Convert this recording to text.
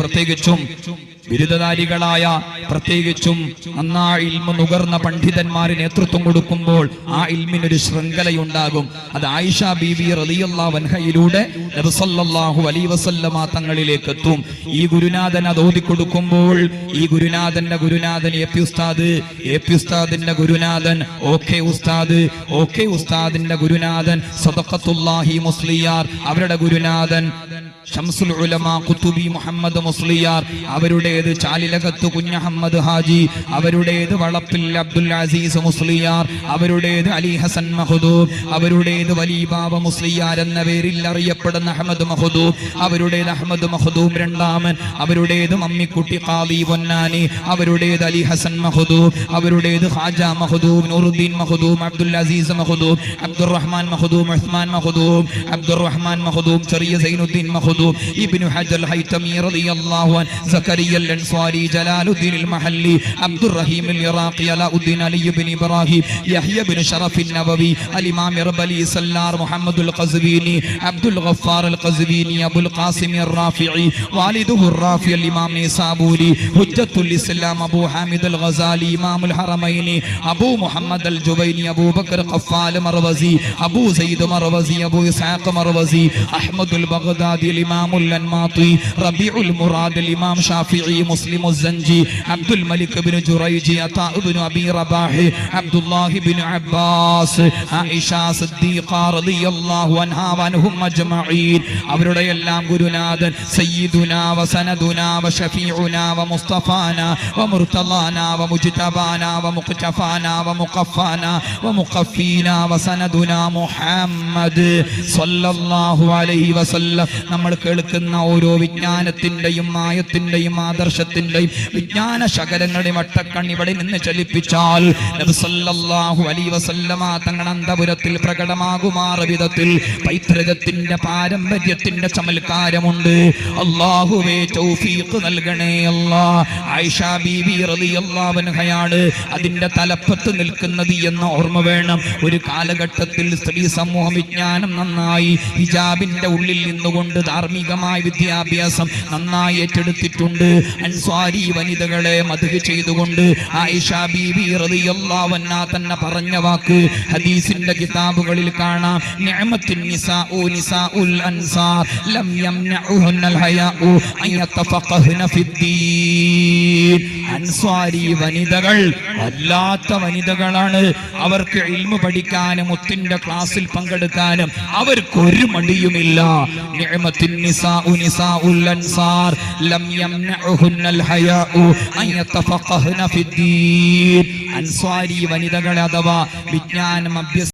പ്രത്യേകിച്ചും ബിരുദധാരികളായ പ്രത്യേകിച്ചും നന്നാ ഇൽമ നുകർന്ന പണ്ഡിതന്മാര് നേതൃത്വം കൊടുക്കുമ്പോൾ ആ ഇൽമിനൊരു ശൃംഖലയുണ്ടാകും. അത് ആയിഷ ബീബി റലിയുള്ള വൻഹയിലൂടെ നബിസല്ലാഹു അലൈ വസല്ലമ തങ്ങളിലേക്ക് എത്തും ഈ ഗുരുനാഥൻ അത് ഓതിക്കൊടുക്കുമ്പോൾ ഈ ഗുരുനാഥന്റെ ഗുരുനാഥൻ എ പി ഉസ്താദ് എ പി ഉസ്താദിന്റെ ഗുരുനാഥൻ ഓക്കെ ഉസ്താദ് ഓക്കെ ഉസ്താദിന്റെ ഗുരുനാഥൻ സദഖത്തുല്ലാഹി മുസ്ലിയാർ അവരുടെ ഗുരുനാഥൻ ഷംസുൽ ഉലമ കുത്തുബി മുഹമ്മദ് മുസ്ലിയാർ അവരുടേത് ചാലിലകത്ത് കുഞ്ഞഹമ്മദ് ഹാജി അവരുടേത് വളപ്പിൽ അബ്ദുൽ അസീസ് മുസ്ലിയാർ അവരുടേത് അലി ഹസൻ മഹദൂബ് അവരുടേത് വലിബാബ മുസ്ലിയാർ എന്ന പേരിൽ അറിയപ്പെടുന്ന അഹമ്മദ് മഹദൂബ് അവരുടേത് അഹമ്മദ് മഹദൂബ് രണ്ടാമൻ അവരുടേത് മമ്മിക്കുട്ടി കാവി പൊന്നാനി അവരുടേത് അലി ഹസൻ മഹദൂബ് അവരുടേത് ഹാജ മഹദൂബ് നൂറുദ്ദീൻ മഹദൂബ് അബ്ദുൽ അസീസ് മഹദൂബ് അബ്ദുറഹ്മാൻ മഹദൂബ് ഉസ്മാൻ മഹദൂബ് അബ്ദുറഹ്മാൻ മഹദൂബ് ചെറിയ സൈനുദ്ദീൻ മഹദൂബ് ഇബ്നു ഹൈ ഹൈതമി റളിയല്ലാഹു അൻ സക്കരിയ الأنصاري جلال الدين المحلي عبد الرحيم العراقي علاء الدين علي بن إبراهيم يحيى بن شرف النبوي الإمام ربلي سلار محمد القزبيني عبد الغفار القزبيني أبو القاسم الرافعي والده الرافي الإمام نيسابوري حجة الإسلام أبو حامد الغزالي إمام الحرمين أبو محمد الجبيني أبو بكر قفال مروزي أبو زيد مروزي أبو إسحاق مروزي أحمد البغدادي الإمام الأنماطي ربيع المراد الإمام شافعي അബൂ ഇസ്ഹാഖ് മർവസി അഹ്മദ് അൽ ബഗ്ദാദി അൽ ഇമാം അൽ അൻമാതി റബീഉൽ മുറാദ് അൽ ഇമാം ഷാഫിഈ മുസ്ലിം അൽ സൻജി അബ്ദുൽ മലിക് ഇബ്നു ജുറൈജി അതാ ഇബ്നു അബി റബാഹ് അബ്ദുല്ലാഹി ഇബ്നു അബ്ബാസ് ആയിഷ സിദ്ദീഖ റളിയല്ലാഹു അൻഹാ വൻഹും അജ്മഈൻ അവരുടെ എല്ലാം ഗുരുനാഥൻ സയ്യിദുനാ വസനദുനാ വ വമുസ്തഫാനാ വ വമുജ്തബാനാ വമുഖ്തഫാനാ വമുഖഫാനാ വമുഖഫീനാ വസനദുനാ മുഹമ്മദ് സ്വല്ലല്ലാഹു അലൈഹി വസല്ലം. നമ്മൾ കേൾക്കുന്ന ഓരോ വിജ്ഞാനത്തിന്റെയും മായത്തിന്റെയും ആദർശത്തിന്റെയും വിജ്ഞാന ശകലങ്ങളുടെയും വട്ടക്കണ്ണി ഇവിടെ നിന്ന് ചലിപ്പിച്ചാൽ നബി സല്ലല്ലാഹു അലൈഹി വസല്ലമ തങ്ങളുടെ അന്തപുരത്തിൽ പ്രകടമാകുമാറ വിധത്തിൽ പൈതൃകത്തിന്റെ പാരമ്പര്യത്തിന്റെ ചമൽക്കാരമുണ്ട്. അള്ളാഹുവേ തൗഫീഖ് നൽകണേ അല്ലാ. ആയിഷ ബീബി റളിയല്ലാഹു അൻഹയാണ് അതിന്റെ തലപ്പത്ത് നിൽക്കുന്നത് എന്ന ഓർമ്മ വേണം. ഒരു കാലഘട്ടത്തിൽ സ്ത്രീ സമൂഹ വിജ്ഞാനം നന്നായി ഹിജാബിന്റെ ഉള്ളിൽ നിന്നുകൊണ്ട് ധാർമ്മികമായ വിദ്യാഭ്യാസം നന്നായി ഏറ്റെടുത്തിട്ടുണ്ട്. അൻസ്വാരി വനിതകളെ മധു ചെയ്തുകൊണ്ട് ആയിഷ ബീബി അൻഹാ തന്നെ പറഞ്ഞ വാക്ക് ഹദീസിന്റെ കിതാബുകളിൽ കാണാം. നിഅമത്തുൻ നിസാഉ നിസാഉൽ അൻസാർ ലം യംനഉഹുന്നൽ ഹയാഉ അൻ യതഫഖഹ്ന ഫിദ്ദീൻ. അൻസ്വാരി വനിതകൾ വല്ലാത്ത വനിതകളാണ്. അവർക്ക് ഇൽമു പഠിക്കാനും മുത്തിന്റെ ക്ലാസ്സിൽ പങ്കെടുക്കാനും അവർക്ക് ഒരു മടിയുമില്ല അൻസ്വാരി വനിതകൾ അഥവാ വിജ്ഞാനം അഭ്യസ്